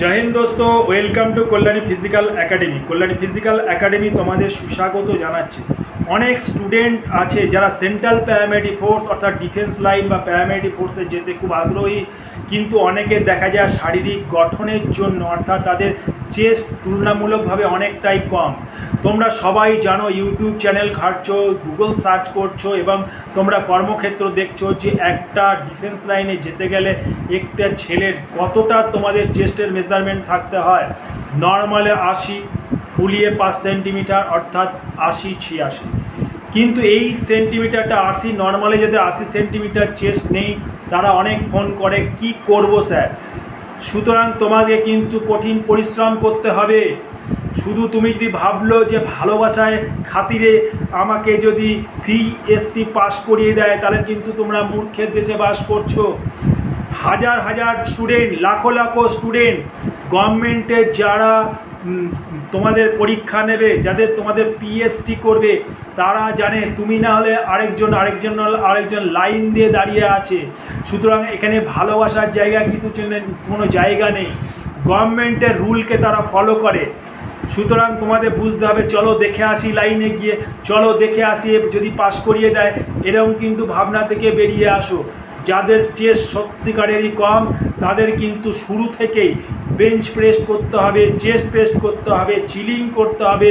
জয় হিন্দ দোস্ত welcome to Kalyani physical academy Kalyani physical academy তোমাদের সুস্বাগত জানাচ্ছি। অনেক স্টুডেন্ট আছে যারা সেন্ট্রাল প্যারামেডিক ফোর্স অর্থাৎ ডিফেন্স লাইন বা প্যারামেডিক ফোর্সে যেতে খুব আগ্রহী, কিন্তু অনেকে দেখা যায় শারীরিক গঠনের জন্য অর্থাৎ তাদের চেস্ট তুলনামূলকভাবে অনেকটাই কম। তোমরা সবাই জানো ইউটিউব চ্যানেল ঘাটছো, গুগল সার্চ করছ এবং তোমরা কর্মক্ষেত্র দেখছ যে একটা ডিফেন্স লাইনে যেতে গেলে একটা ছেলের কতটা তোমাদের চেস্টের মেজারমেন্ট থাকতে হয়। নর্মালে আশি, ফুলিয়ে পাঁচ সেন্টিমিটার, অর্থাৎ আশি, ছিয়াশি। কিন্তু এই সেন্টিমিটারটা আশি, নর্মালে যাদের আশি সেন্টিমিটার চেস্ট নেই, তারা অনেক ফোন করে, কি করব স্যার? সুতরাং তোমাকে কিন্তু কঠিন পরিশ্রম করতে হবে। শুধু তুমি যদি ভাবলো যে ভালোবাসায় খাতিরে আমাকে যদি ফি এসটি পাস করিয়ে দেয়, তাহলে কিন্তু তোমরা মূর্খের দেশে বাস করছ। হাজার হাজার স্টুডেন্ট লাখো লাখো স্টুডেন্ট গভর্নমেন্টের যারা তোমাদের পরীক্ষা নেবে, যাদের তোমাদের পিএসটি করবে, তারা জানে তুমি না হলে আরেকজন আরেকজন আরেকজন লাইন দিয়ে দাঁড়িয়ে আছে। সুতরাং এখানে ভালোবাসার জায়গা কিন্তু কোনো জায়গা নেই। গভর্নমেন্টের রুলকে তারা ফলো করে। সুতরাং তোমাদের বুঝতে হবে, চলো দেখে আসি লাইনে গিয়ে, চলো দেখে আসি, যদি পাশ করিয়ে দেয়, এরকম কিন্তু ভাবনা থেকে বেরিয়ে আসো। যাদের চেস্ট সত্যিকারেরই কম, তাদের কিন্তু শুরু থেকেই বেঞ্চ প্রেস করতে হবে চেস্ট প্রেস করতে হবে চিলিং করতে হবে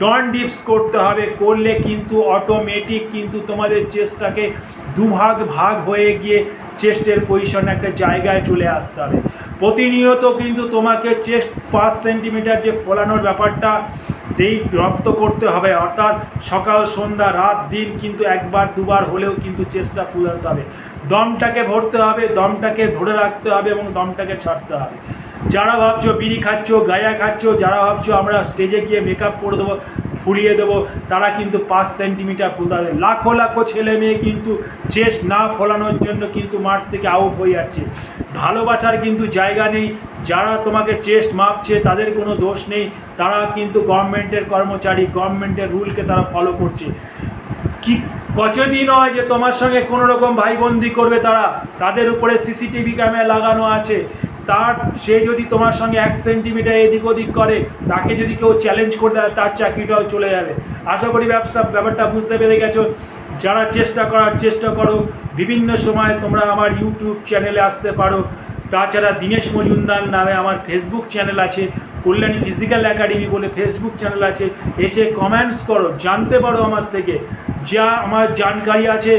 ডন ডিপস করতে হবে, করলে কিন্তু অটোমেটিক কিন্তু তোমাদের চেস্টটাকে দুভাগ ভাগ হয়ে গিয়ে চেস্টের পজিশন একটা জায়গায় চলে আসতে হবে। প্রতিনিয়ত কিন্তু তোমাকে চেস্ট পাঁচ সেন্টিমিটার যে ফোলানোর ব্যাপারটা সেই রপ্ত করতে হবে, অর্থাৎ সকাল, সন্ধ্যা, রাত, দিন কিন্তু একবার, দুবার হলেও কিন্তু চেষ্টা ফুলাতে হবে। দমটাকে ভরতে হবে, দমটাকে ধরে রাখতে হবে এবং দমটাকে ছাড়তে হবে। যারা ভাবছ বিড়ি খাচ্ছ গায়া খাচ্ছ, যারা ভাবছ আমরা স্টেজে গিয়ে মেকআপ করে দেবো, ফুলিয়ে দেবো, তারা কিন্তু পাঁচ সেন্টিমিটার ফুলতে হবে লাখো লাখো ছেলে মেয়ে কিন্তু চেস্ট না ফোলানোর জন্য কিন্তু মাঠ থেকে আউট হয়ে যাচ্ছে। ভালোবাসার কিন্তু জায়গা নেই। যারা তোমাকে চেস্ট মাপছে, তাদের কোনো দোষ নেই। তারা কিন্তু গভর্নমেন্টের কর্মচারী গভর্নমেন্টের রুলকে তারা ফলো করছে। কি কতদিন হয় যে তোমার সঙ্গে কোনো রকম ভাইবন্দি করবে তারা। তাদের উপরে সিসিটিভি ক্যামেরা লাগানো আছে। তার, সে যদি তোমার সঙ্গে এক সেন্টিমিটার এদিক ওদিক করে, তাকে যদি কেউ চ্যালেঞ্জ করে দেয়, তার চাকরিটাও চলে যাবে। আশা করি ব্যবসা, ব্যাপারটা বুঝতে পেরে গেছো। যারা চেষ্টা করার চেষ্টা করো, বিভিন্ন সময় তোমরা আমার ইউটিউব চ্যানেলে আসতে পারো। তাছাড়া দীনেশ মজুমদার নামে আমার ফেসবুক চ্যানেল আছে, কল্যাণী ফিজিক্যাল একাডেমি বলে ফেসবুক চ্যানেল আছে, এসে কমেন্টস করো, জানতে পারো আমার থেকে। যা আমার জানকারি আছে,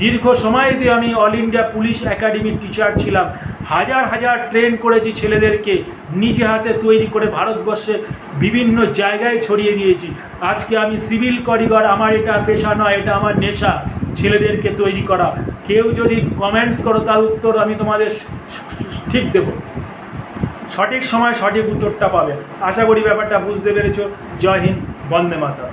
দীর্ঘ সময় দিয়ে আমি অল ইন্ডিয়া পুলিশ একাডেমির টিচার ছিলাম। হাজার হাজার ট্রেন করেছি ছেলেদেরকে, নিজে হাতে তৈরি করে ভারতবর্ষে বিভিন্ন জায়গায় ছড়িয়ে দিয়েছি। আজকে আমি সিভিল করিগর, আমার এটা পেশা নয়, এটা আমার নেশা, ছেলেদেরকে তৈরি করা। কেউ যদি কমেন্টস করো, তার উত্তর আমি তোমাদের ঠিক দেব। সঠিক সময় সঠিক উত্তরটা পাবে আশা করি ব্যাপারটা বুঝতে পেরেছ। জয় হিন্দ, বন্দে মাতা